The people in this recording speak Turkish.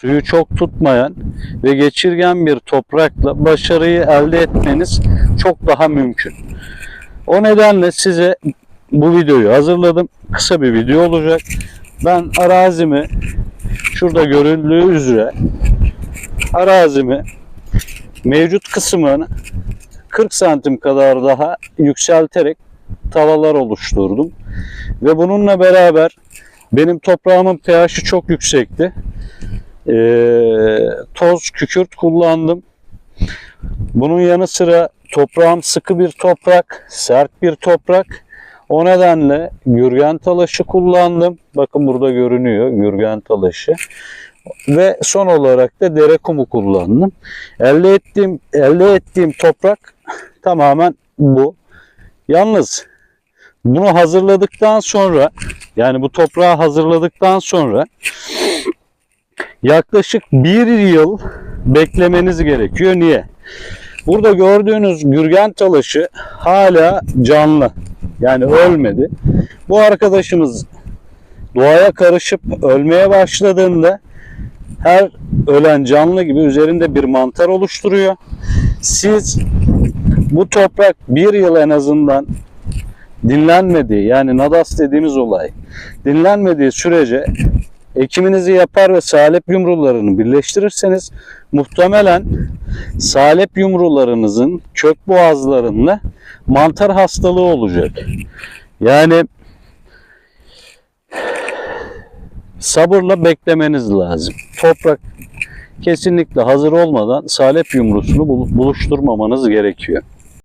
suyu çok tutmayan ve geçirgen bir toprakla başarıyı elde etmeniz çok daha mümkün. O nedenle size bu videoyu hazırladım. Kısa bir video olacak. Ben arazimi şurada görüldüğü üzere arazimi mevcut kısmını 40 santim kadar daha yükselterek tavalar oluşturdum. Ve bununla beraber benim toprağımın pH'i çok yüksekti. Ee, toz kükürt kullandım. Bunun yanı sıra toprağım sıkı bir toprak, sert bir toprak. O nedenle gürgen talaşı kullandım. Bakın burada görünüyor gürgen talaşı. Ve son olarak da dere kumu kullandım. Elde ettiğim elde ettiğim toprak tamamen bu. Yalnız bunu hazırladıktan sonra yani bu toprağı hazırladıktan sonra yaklaşık bir yıl beklemeniz gerekiyor. Niye? Burada gördüğünüz gürgen talaşı hala canlı. Yani ölmedi. Bu arkadaşımız doğaya karışıp ölmeye başladığında her ölen canlı gibi üzerinde bir mantar oluşturuyor. Siz bu toprak bir yıl en azından dinlenmediği yani nadas dediğimiz olay dinlenmediği sürece ekiminizi yapar ve salep yumrularını birleştirirseniz muhtemelen salep yumrularınızın kök boğazlarında mantar hastalığı olacak. Yani sabırla beklemeniz lazım. Toprak kesinlikle hazır olmadan salep yumrusunu bul- buluşturmamanız gerekiyor.